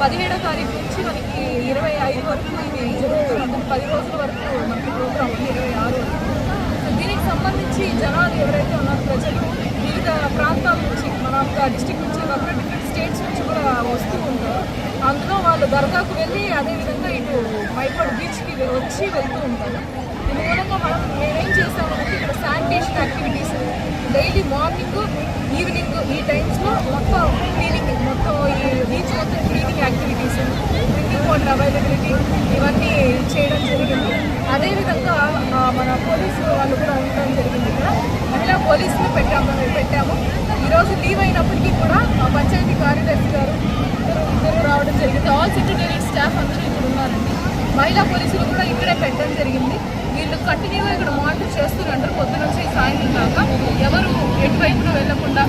పదిహేడో తారీఖు నుంచి మనకి ఇరవై ఐదు వరకు ఇది జరుగుతుంది పది రోజుల వరకు మనకి ప్రోగ్రామ్ ఉంది ఇరవై ఆరు వరకు. దీనికి సంబంధించి జనాలు ఎవరైతే ఉన్నారో ప్రజలు వివిధ ప్రాంతాల నుంచి మన డిస్టిక్ నుంచి కాకుండా డిఫరెంట్ స్టేట్స్ నుంచి కూడా వస్తూ ఉంటారు. అందులో వాళ్ళు దర్గాకు వెళ్ళి అదేవిధంగా ఇటు మైపాడు బీచ్కి వచ్చి వెళ్తూ ఉంటారు. దీని మూలంగా మనం మేమేం చేస్తామంటే ఇక్కడ sanitation activities daily morning evening ఈ టైమ్స్లో మొత్తం క్లీనింగ్ మొత్తం ఈ బీచ్ మొత్తం cleaning activities drinking water availability ఇవన్నీ చేయడం జరిగింది అదేవిధంగా ఆ, మన పోలీసు వాళ్ళు కూడా ఉండడం జరిగింది ఇక్కడ మహిళా పోలీసులు పెట్టాము పెట్టాము ఈరోజు లీవ్ అయినప్పటికీ కూడా మా పంచాయతీ కార్యదర్శి గారు ఇద్దరు ఇద్దరు రావడం జరిగింది. ఆల్ సెక్రటేరియట్ స్టాఫ్ అందరూ ఇక్కడ ఉన్నారండి. మహిళా పోలీసులు కూడా ఇక్కడే పెట్టడం జరిగింది. వీళ్ళు కంటిన్యూగా ఇక్కడ మానిటర్ చేస్తున్నారు పొద్దు నుంచి సాయంత్రం దాకా ఎవరు ఎటువైపున వెళ్ళకుండా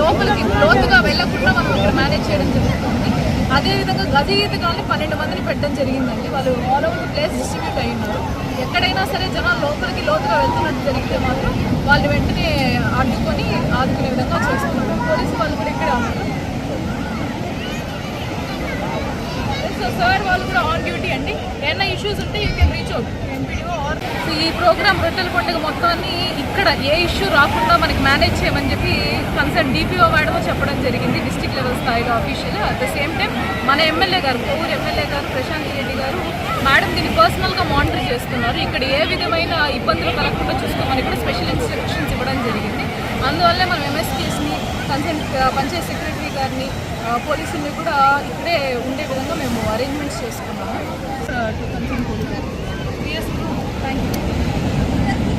లోపలికి లోతుగా వెళ్ళకుండా మనం ఇక్కడ మేనేజ్ చేయడం జరుగుతుంది. అదేవిధంగా గది ఈతగానే పన్నెండు మందిని పెట్టడం జరిగిందండి. వాళ్ళు ఆల్ ఓవర్ ప్లేస్ డిస్ట్రిబ్యూట్ అయి ఉన్నారు. ఎక్కడైనా సరే జనాలు లోపలికి లోతుగా వెళ్తున్నట్టు జరిగితే మాత్రం వాళ్ళు వెంటనే అడ్డుకొని ఆదుకునే విధంగా చేస్తున్నారు పోలీసు వాళ్ళు కూడా ఇక్కడే ఉన్నారు సో వాళ్ళు కూడా ఆన్ డ్యూటీ అండి. ఏమైనా ఇష్యూస్ ఉంటే you can reach out MPDO or ఈ ప్రోగ్రామ్ రొట్టెల పండుగ మొత్తాన్ని ఇక్కడ ఏ ఇష్యూ రాకుండా మనకి మేనేజ్ చేయమని చెప్పి కన్సర్న్ డిపిఓ మేడం చెప్పడం జరిగింది డిస్టిక్ లెవెల్ స్థాయిలో official at the same time మన ఎమ్మెల్యే గారు కోవూరు ఎమ్మెల్యే గారు ప్రశాంత్ రెడ్డి గారు మేడం దీన్ని పర్సనల్గా మానిటర్ చేస్తున్నారు. ఇక్కడ ఏ విధమైన ఇబ్బందులు కలగకుండా చూసుకోమని కూడా స్పెషల్ ఇన్స్ట్రక్షన్స్ ఇవ్వడం జరిగింది. అందువల్లే మనం ఎంఎస్కేస్ని కన్సర్న్ పంచాయత్ సెక్రటరీ గారిని పోలీసుల్ని కూడా ఇక్కడే ఉండే విధంగా మేము అరేంజ్మెంట్స్ చేసుకున్నాము